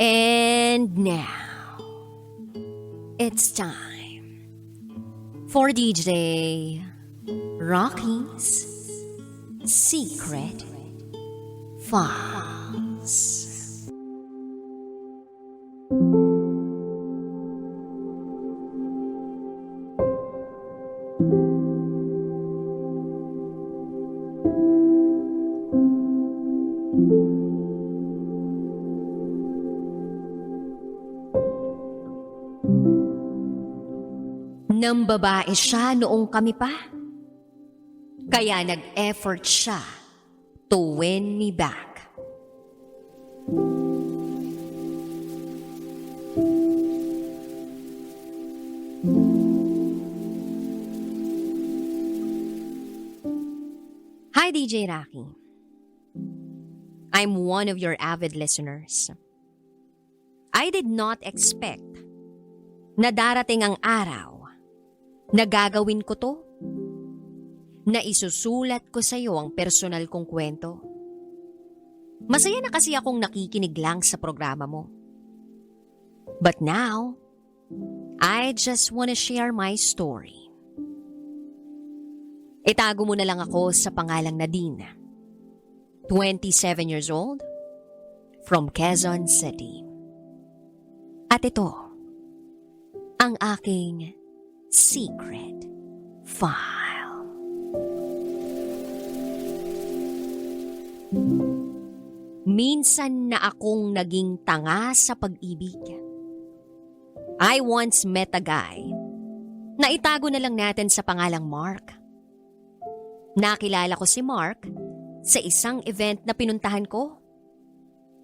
And now, it's time for DJ Rocky's Secret Files. Nang babae siya noong kami pa. Kaya nag-effort siya to win me back. Hi, DJ Rocky. I'm one of your avid listeners. I did not expect na darating ang araw na gagawin ko to. Na isusulat ko sa iyo ang personal kong kwento. Masaya na kasi akong nakikinig lang sa programa mo. But now, I just wanna share my story. Itago mo na lang ako sa pangalang Nadine. 27 years old, from Quezon City. At ito, ang aking secret file. Minsan na akong naging tanga sa pag-ibig. I once met a guy na itago na lang natin sa pangalang Mark. Nakilala ko si Mark sa isang event na pinuntahan ko.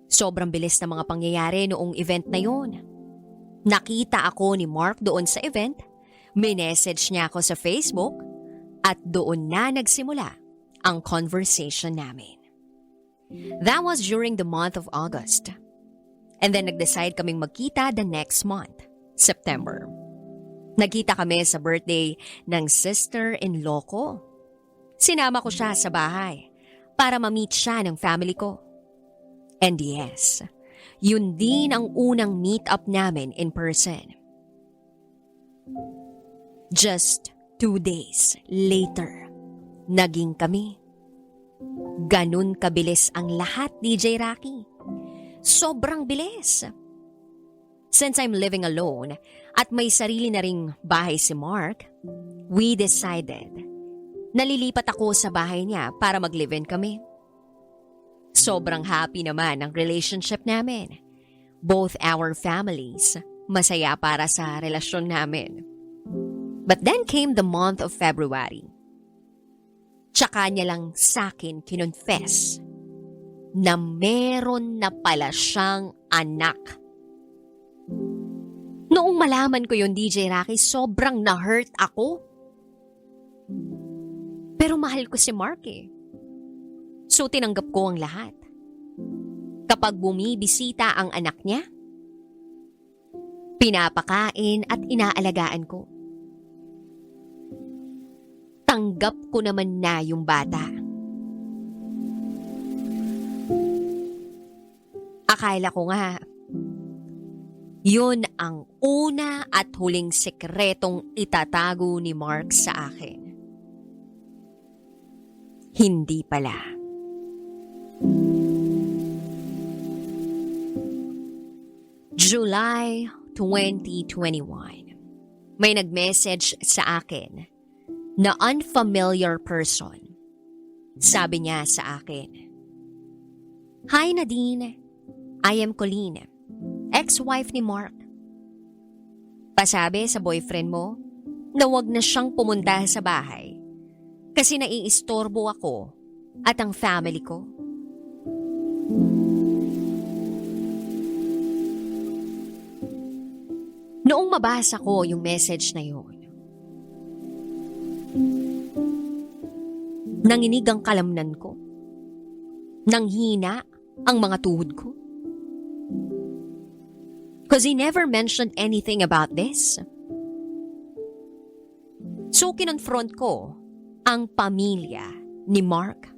Sobrang bilis ng mga pangyayari noong event na yun. Nakita ako ni Mark doon sa event, minessage niya ako sa Facebook, at doon na nagsimula ang conversation namin. That was during the month of August. And then nag-decide kaming magkita the next month, September. Nagkita kami sa birthday ng sister-in-law ko. Sinama ko siya sa bahay para ma-meet siya ng family ko. And yes, yun din ang unang meet-up namin in person. Just two days later, naging kami. Ganun kabilis ang lahat, DJ Rocky. Sobrang bilis. Since I'm living alone at may sarili na ring bahay si Mark, we decided nalilipat ako sa bahay niya para mag-live-in kami. Sobrang happy naman ang relationship namin. Both our families, masaya para sa relasyon namin. But then came the month of February. Tsaka niya lang sa'kin kinonfess na meron na pala siyang anak. Noong malaman ko yon DJ Rocky, sobrang na-hurt ako. Pero mahal ko si Mark eh. So tinanggap ko ang lahat. Kapag bumibisita ang anak niya, pinapakain at inaalagaan ko. Tanggap ko naman na yung bata. Akala ko nga, yun ang una at huling sekretong itatago ni Mark sa akin. Hindi pala. July 2021. May nag-message sa akin na unfamiliar person. Sabi niya sa akin, Hi Nadine, I am Colleen, ex-wife ni Mark. Pasabi sa boyfriend mo na wag na siyang pumunta sa bahay kasi naiistorbo ako at ang family ko. Noong mabasa ko yung message na yun, nanginig ang kalamnan ko. Nanghina ang mga tuhod ko. Because he never mentioned anything about this. So kinonfront ko ang pamilya ni Mark.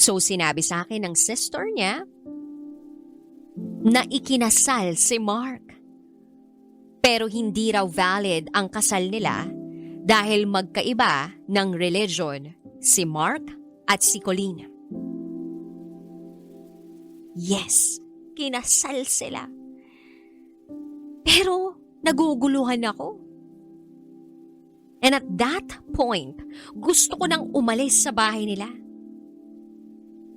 So sinabi sa akin ng sister niya na ikinasal si Mark. Pero hindi raw valid ang kasal nila dahil magkaiba ng religion si Mark at si Colleen. Yes, kinasal sila. Pero naguguluhan ako. And at that point, gusto ko nang umalis sa bahay nila.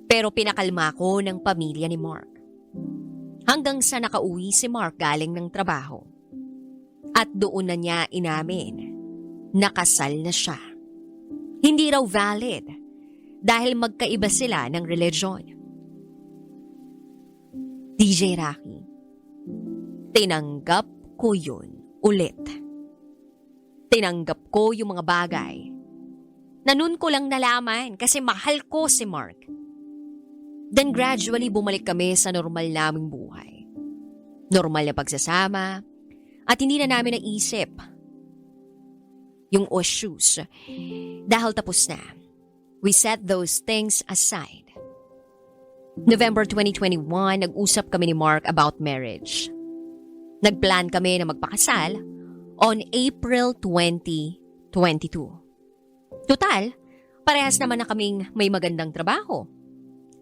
Pero pinakalma ko ng pamilya ni Mark. Hanggang sa nakauwi si Mark galing ng trabaho. At doon na niya inamin, nakasal na siya. Hindi raw valid dahil magkaiba sila ng religion. DJ Rocky, tinanggap ko yun ulit. Tinanggap ko yung mga bagay na nun ko lang nalaman kasi mahal ko si Mark. Then gradually bumalik kami sa normal naming buhay. Normal na pagsasama at hindi na namin naisip yung issues dahil tapos na. We set those things aside. November 2021, nag-usap kami ni Mark about marriage. Nagplan kami na magpakasal on April 2022. Total, parehas naman na kaming may magandang trabaho.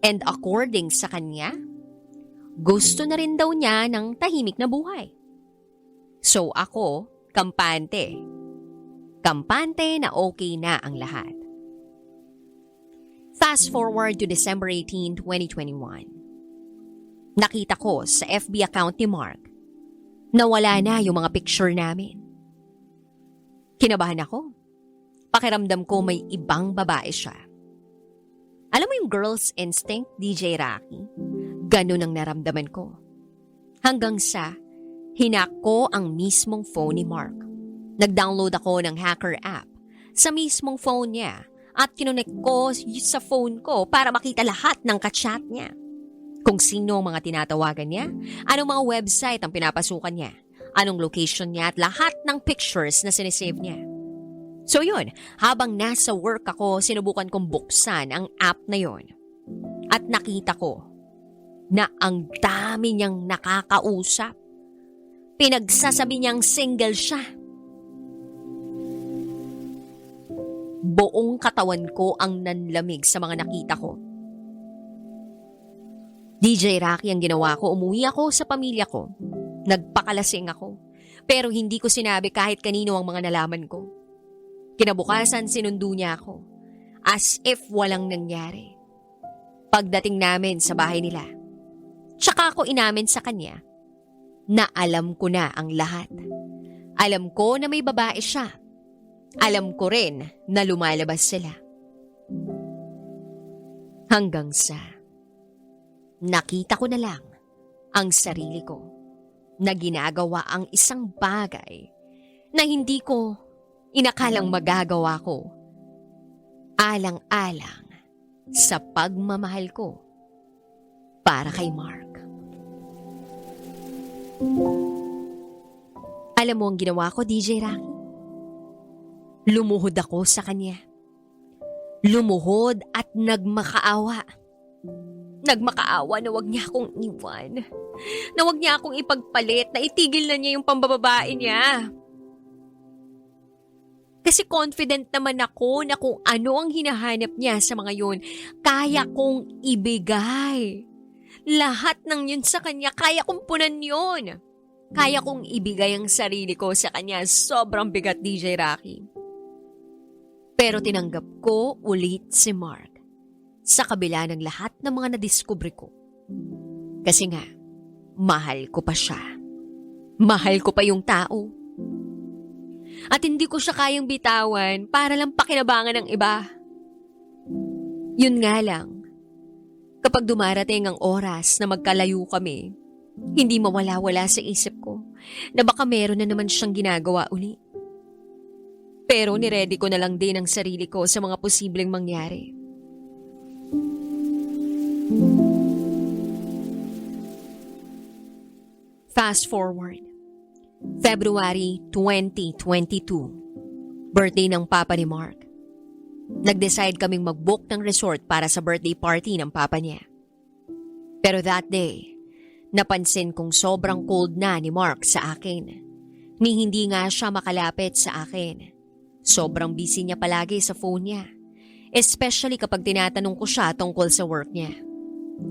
And according sa kanya, gusto na rin daw niya ng tahimik na buhay. So ako, kampante. Kampante na okay na ang lahat. Fast forward to December 18, 2021. Nakita ko sa FB account ni Mark na wala na yung mga picture namin. Kinabahan ako. Pakiramdam ko may ibang babae siya. Alam mo yung girl's instinct, DJ Rocky? Ganun ang naramdaman ko. Hanggang sa hinak ko ang mismong phone ni Mark. Nag-download ako ng hacker app sa mismong phone niya at kinunik ko sa phone ko para makita lahat ng kachat niya. Kung sino ang mga tinatawagan niya, anong mga website ang pinapasukan niya, anong location niya at lahat ng pictures na sinisave niya. So yun, habang nasa work ako, sinubukan kong buksan ang app na yon. At nakita ko na ang dami niyang nakakausap. Pinagsasabi niyang single siya. Buong katawan ko ang nanlamig sa mga nakita ko. DJ Rocky ang ginawa ko, umuwi ako sa pamilya ko. Nagpakalasing ako. Pero hindi ko sinabi kahit kanino ang mga nalaman ko. Kinabukasan sinundo niya ako. As if walang nangyari. Pagdating namin sa bahay nila. Tsaka ako inamin sa kanya na alam ko na ang lahat. Alam ko na may babae siya. Alam ko rin na lumalabas sila. Hanggang sa nakita ko na lang ang sarili ko na ginagawa ang isang bagay na hindi ko inakalang magagawa ko. Alang-alang sa pagmamahal ko para kay Mark. Alam mo ang ginawa ko, DJ Rocky? Lumuhod ako sa kanya. Lumuhod at nagmakaawa. Nagmakaawa na wag niya akong iwan. Na wag niya akong ipagpalit, na itigil na niya yung pambababae niya. Kasi confident naman ako na kung ano ang hinahanap niya sa mga yun, kaya kong ibigay. Lahat ng yun sa kanya, kaya kong punan yun. Kaya kong ibigay ang sarili ko sa kanya. Sobrang bigat, DJ Rocky. Pero tinanggap ko ulit si Mark sa kabila ng lahat ng mga nadiskubre ko. Kasi nga, mahal ko pa siya. Mahal ko pa yung tao. At hindi ko siya kayang bitawan para lang pakinabangan ng iba. Yun nga lang, kapag dumarating ang oras na magkalayo kami, hindi mawala-wala sa isip ko na baka meron na naman siyang ginagawa uli. Pero niredy ko na lang din ang sarili ko sa mga posibleng mangyari. Fast forward. February 2022. Birthday ng papa ni Mark. Nag-decide kaming mag-book ng resort para sa birthday party ng papa niya. Pero that day, napansin kong sobrang cold na ni Mark sa akin. Ni hindi nga siya makalapit sa akin. Sobrang busy niya palagi sa phone niya. Especially kapag tinatanong ko siya tungkol sa work niya.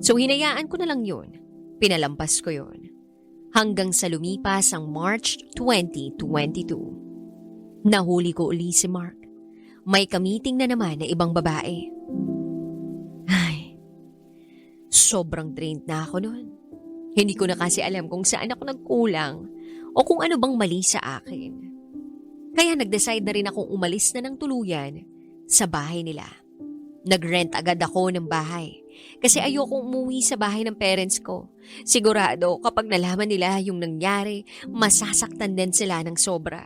So hinayaan ko na lang yun. Pinalampas ko yun. Hanggang sa lumipas ang March 2022. Nahuli ko uli si Mark. May kamiting na naman na ibang babae. Ay, sobrang drained na ako noon. Hindi ko na kasi alam kung saan ako nagkulang o kung ano bang mali sa akin. Kaya nag-decide na rin akong umalis na ng tuluyan sa bahay nila. Nag-rent agad ako ng bahay kasi ayoko umuwi sa bahay ng parents ko. Sigurado kapag nalaman nila yung nangyari, masasaktan din sila ng sobra.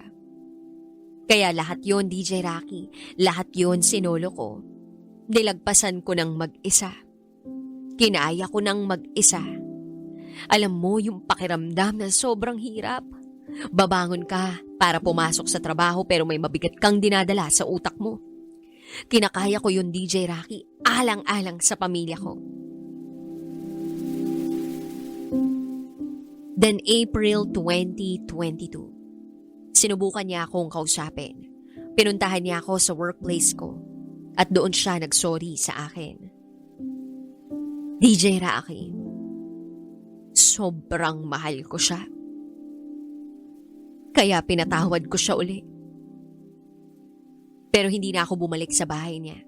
Kaya lahat yon DJ Rocky, lahat yon sinolo ko. Nilagpasan ko ng mag-isa. Kinaya ko ng mag-isa. Alam mo yung pakiramdam na sobrang hirap. Babangon ka para pumasok sa trabaho pero may mabigat kang dinadala sa utak mo. Kinakaya ko yung DJ Rocky alang-alang sa pamilya ko. Then April 2022. Sinubukan niya akong kausapin. Pinuntahan niya ako sa workplace ko at doon siya nagsorry sa akin. DJ Rocky, sobrang mahal ko siya. Kaya pinatawad ko siya uli. Pero hindi na ako bumalik sa bahay niya.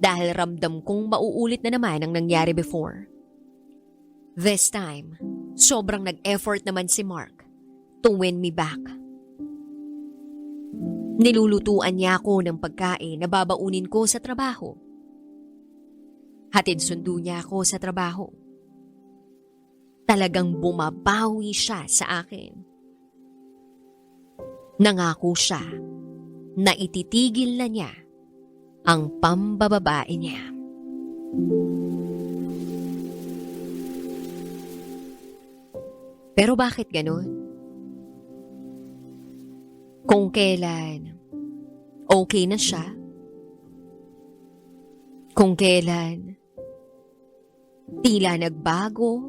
Dahil ramdam kong mauulit na naman ang nangyari before. This time, sobrang nag-effort naman si Mark to win me back. Nilulutuan niya ako ng pagkain na babaunin ko sa trabaho. Hatid sundo niya ako sa trabaho. Talagang bumabawi siya sa akin. Nangako siya na ititigil na niya ang pambababae niya. Pero bakit ganun? Kung kailan okay na siya, kung kailan tila nagbago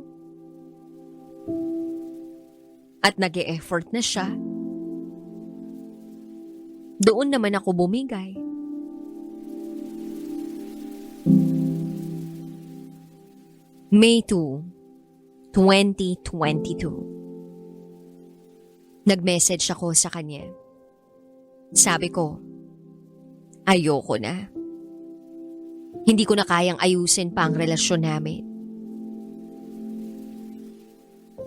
at nag effort na siya, doon naman ako bumigay. May 2, 2022 Nag-message ako sa kanya. Sabi ko, ayoko na. Hindi ko na kayang ayusin pa ang relasyon namin.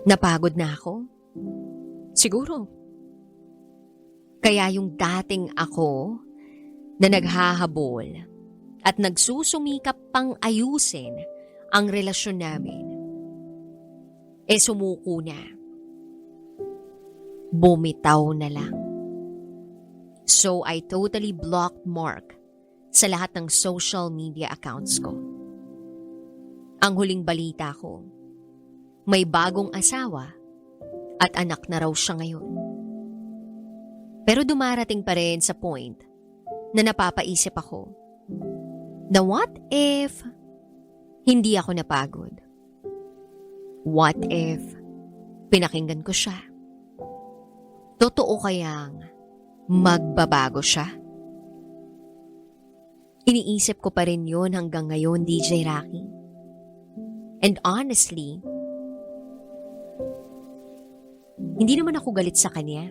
Napagod na ako. Siguro. Kaya yung dating ako na naghahabol at nagsusumikap pang ayusin ang relasyon namin, eh sumuko na. Bumitaw na lang. So I totally blocked Mark sa lahat ng social media accounts ko. Ang huling balita ko, may bagong asawa at anak na raw siya ngayon. Pero dumarating pa rin sa point na napapaisip ako na what if hindi ako napagod? What if pinakinggan ko siya? Totoo kayang magbabago siya? Iniisip ko pa rin yun hanggang ngayon, DJ Rocky. And honestly, hindi naman ako galit sa kanya.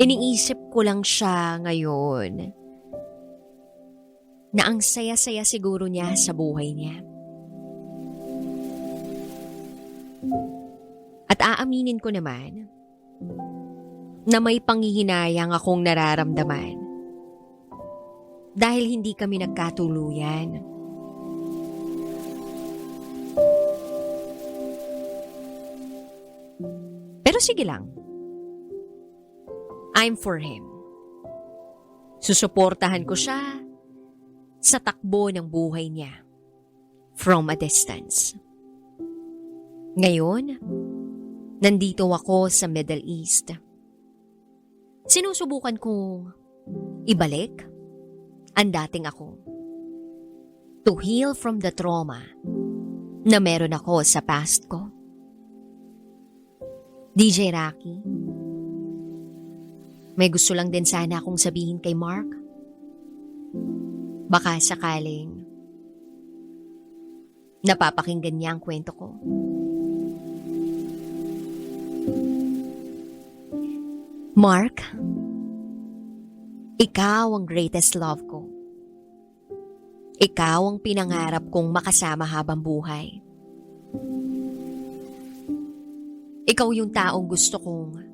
Iniisip ko lang siya ngayon na ang saya-saya siguro niya sa buhay niya. At aaminin ko naman na may panghihinayang akong nararamdaman dahil hindi kami nagkatuluyan. Pero sige lang. I'm for him. Susuportahan ko siya sa takbo ng buhay niya from a distance. Ngayon, Nandito ako sa Middle East. Sinusubukan kong ibalik ang dating ako. To heal from the trauma na meron ako sa past ko. DJ Rocky, may gusto lang din sana akong sabihin kay Mark. Baka sakaling napapakinggan niya ang kwento ko. Mark, ikaw ang greatest love ko. Ikaw ang pinangarap kong makasama habang buhay. Ikaw yung taong gusto kong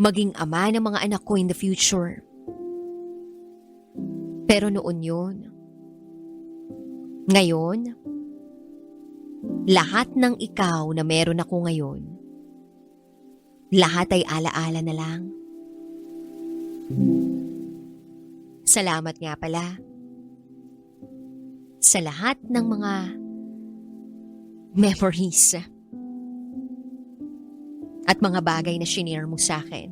maging ama ng mga anak ko in the future. Pero noon yun. Ngayon, lahat ng ikaw na meron ako ngayon, lahat ay alaala na lang. Salamat nga pala sa lahat ng mga memories at mga bagay na shinare mo sa akin.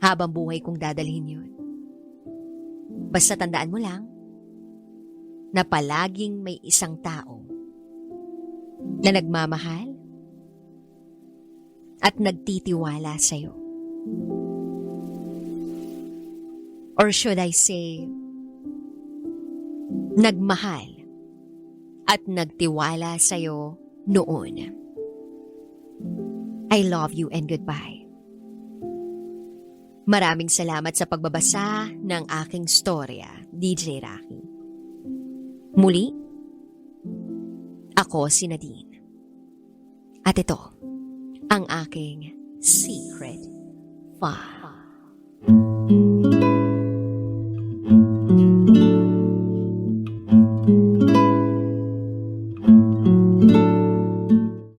Habang buhay kong dadalhin yun. Basta tandaan mo lang na palaging may isang tao na nagmamahal at nagtitiwala sa'yo. Or should I say, nagmahal at nagtiwala sa'yo noon. I love you and goodbye. Maraming salamat sa pagbabasa ng aking storya, DJ Rocky. Muli, ako si Nadine. At ito, ang aking secret file.